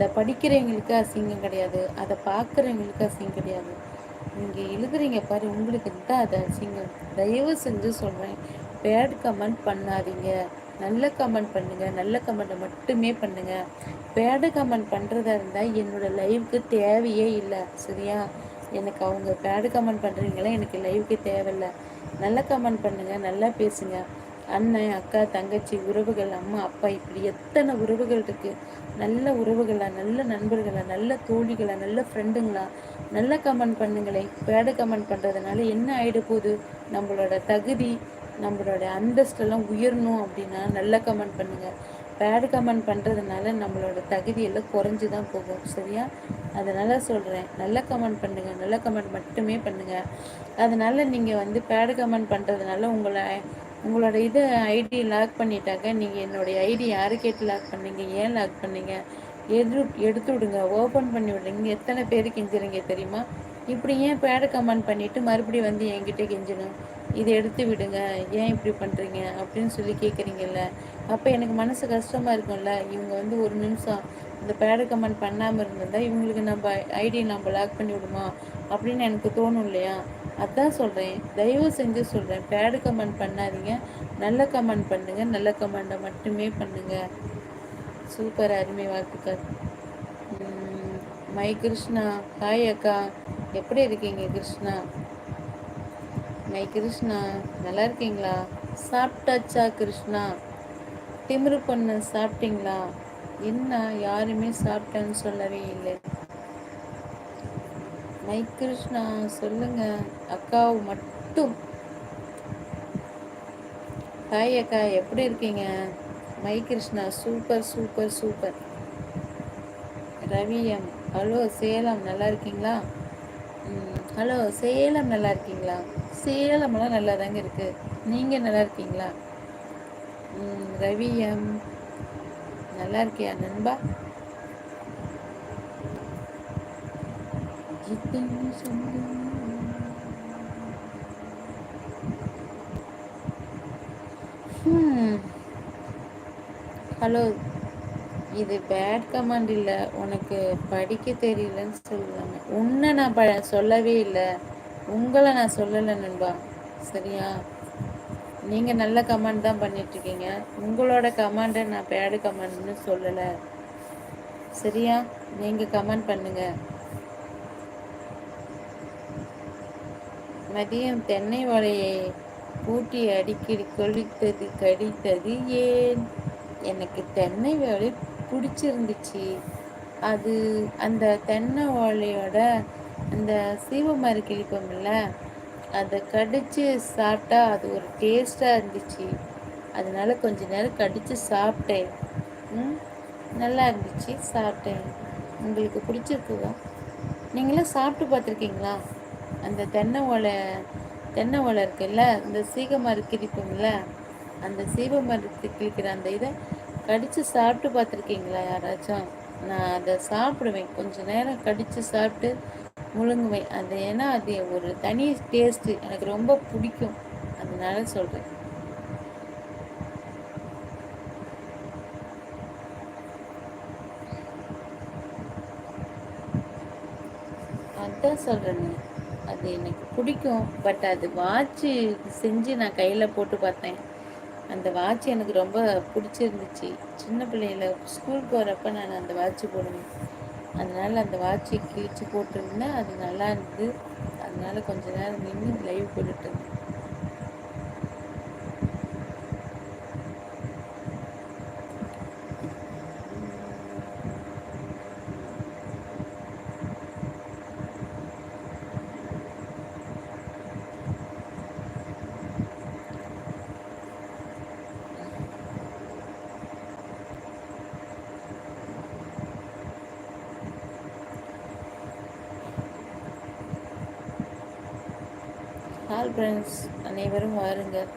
அதை படிக்கிறவங்களுக்கு அசிங்கம் கிடையாது. அதை பார்க்குறவங்களுக்கு அசிங்கம் கிடையாது. நீங்கள் எழுதுறீங்க பாரு உங்களுக்கு தான் அது அசிங்கம். தயவு செஞ்சு சொல்கிறேன் பேட் கமெண்ட் பண்ணாதீங்க. நல்ல கமெண்ட் பண்ணுங்கள் நல்ல கமெண்ட்டை மட்டுமே பண்ணுங்கள் பேடு கமெண்ட் பண்ணுறதா இருந்தால் என்னோடய லைவுக்கு தேவையே இல்லை. சரியா? எனக்கு அவங்க பேடு கமெண்ட் பண்ணுறீங்களா எனக்கு லைவுக்கு தேவையில்லை. நல்ல கமெண்ட் பண்ணுங்கள் நல்லா பேசுங்கள் அண்ணன் அக்கா தங்கச்சி உறவுகள் அம்மா அப்பா இப்படி எத்தனை உறவுகள் இருக்குது நல்ல உறவுகளா நல்ல நண்பர்களா நல்ல தோழிகளா நல்ல ஃப்ரெண்டுங்களா நல்ல கமெண்ட் பண்ணுங்களேன். பேடு கமெண்ட் பண்ணுறதுனால என்ன ஆகிட போகுது? நம்மளோட தகுதி நம்மளோட அந்தஸ்தெல்லாம் உயரணும் அப்படின்னா நல்ல கமெண்ட் பண்ணுங்கள் பேடு கமெண்ட் பண்ணுறதுனால நம்மளோட தகுதியெல்லாம் குறைஞ்சி தான் போகும். சரியா? அதனால் சொல்கிறேன் நல்ல கமெண்ட் பண்ணுங்கள் நல்ல கமெண்ட் மட்டுமே பண்ணுங்கள் அதனால் நீங்கள் வந்து பேடு கமெண்ட் பண்ணுறதுனால உங்களை உங்களோட இது ஐடி லாக் பண்ணிட்டாங்க. நீங்கள் என்னுடைய ஐடி யாரு கேட்டு லாக் பண்ணீங்க? ஏன் லாக் பண்ணீங்க? எது எடுத்து விடுங்க. ஓப்பன் பண்ணி விடுறீங்க எத்தனை பேர் கெஞ்சுறீங்க தெரியுமா? இப்படி ஏன் பேடு கமெண்ட் பண்ணிவிட்டு மறுபடியும் வந்து என்கிட்ட கெஞ்சணும்? இதை எடுத்து விடுங்க. ஏன் இப்படி பண்ணுறீங்க அப்படின்னு சொல்லி கேட்குறீங்கல்ல அப்போ எனக்கு மனசு கஷ்டமாக இருக்கும்ல. இவங்க வந்து ஒரு நிமிஷம் இந்த பேடு கமெண்ட் பண்ணாமல் இருந்திருந்தால் இவங்களுக்கு நம்ம ஐடி நம்ம லாக் பண்ணி விடுமா அப்படின்னு எனக்கு தோணும் இல்லையா? அதான் சொல்கிறேன் தயவு செஞ்சு சொல்கிறேன் பேடு கமெண்ட் பண்ணாதீங்க. நல்ல கமெண்ட் பண்ணுங்கள் நல்ல கமெண்ட்டை மட்டுமே பண்ணுங்கள் சூப்பர் அருமை வாழ்த்துக்கள். மை கிருஷ்ணா. ஹாய் அக்கா. எப்படி இருக்கீங்க கிருஷ்ணா? மை கிருஷ்ணா நல்லா இருக்கீங்களா? சாப்பிட்டாச்சா கிருஷ்ணா? திமிரு பொண்ணு சாப்பிட்டீங்களா? என்ன யாருமே சாப்பிட்டேன்னு சொல்லவே இல்லை. மை கிருஷ்ணா சொல்லுங்க. அக்காவு மட்டும். ஹாய் அக்கா எப்படி இருக்கீங்க? My Krishna super super super. ரவியம் hello Salem நல்லா இருக்கீங்களா? ஹலோ சேலம் நல்லா இருக்கீங்களா? சேலம்லாம் நல்லா தாங்க இருக்குது நீங்கள் நல்லா இருக்கீங்களா? ரவியம் நல்லா இருக்கியா நண்பா ஹலோ இது பேட் கமாண்ட் இல்லை. உனக்கு படிக்க தெரியலன்னு சொல்லுவாங்க. உன்னை நான் ப சொல்லவே இல்லை. உங்களை நான் சொல்லலை நண்பா. சரியா? நீங்கள் நல்ல கமெண்ட் தான் பண்ணிட்டுருக்கீங்க. உங்களோட கமெண்ட்டை நான் பேடு கமெண்ட்னு சொல்லலை. சரியா? நீங்கள் கமெண்ட் பண்ணுங்கள் மதியம் தென்னை வலையை பூட்டி அடிக்கடி கொளித்தது கடித்தது ஏன்? எனக்கு தென்னை வலை பிடிச்சிருந்துச்சு. அது அந்த தென்னை ஓலையோட அந்த சீவமரம் கிழிப்போம்ல அதை கடித்து சாப்பிட்டா அது ஒரு டேஸ்ட்டாக இருந்துச்சு. அதனால் கொஞ்ச நேரம் கடித்து சாப்பிட்டேன். நல்லா இருந்துச்சு சாப்பிட்டேன். உங்களுக்கு பிடிச்சிருக்குதா? நீங்களும் சாப்பிட்டு பார்த்துருக்கீங்களா? அந்த தென்னை ஓலை தென்னை ஓலை இருக்குல்ல இந்த சீகமரம் கிழிப்போம்ல அந்த சீவ மரத்து கிழிக்கிற அந்த இதை கடித்து சாப்பிட்டு பார்த்துருக்கீங்களா யாராச்சும்? நான் அதை சாப்பிடுவேன். கொஞ்சம் நேரம் கடித்து சாப்பிட்டு முழுங்குவேன். அது ஏன்னா அது ஒரு தனி டேஸ்ட்டு எனக்கு ரொம்ப பிடிக்கும். அதனால சொல்கிறேன் அதான் சொல்கிறேன்னு அது எனக்கு பிடிக்கும். பட் அது வாட்சு செஞ்சு நான் கையில் போட்டு பார்த்தேன். அந்த வாட்ச் எனக்கு ரொம்ப பிடிச்சிருந்துச்சு. சின்ன பிள்ளையில ஸ்கூல் போகிறப்ப நான் அந்த வாட்ச் போடுவேன். அதனால் அந்த வாட்சை கிழிச்சு போட்டிருந்தேன். அது நல்லா இருந்தது. அதனால் கொஞ்ச நேரம் நின்று லைவ் போட்டுட்டு இருந்தேன். ஹால் ஃப்ரெண்ட்ஸ் அனைவரும் வாருங்கள்.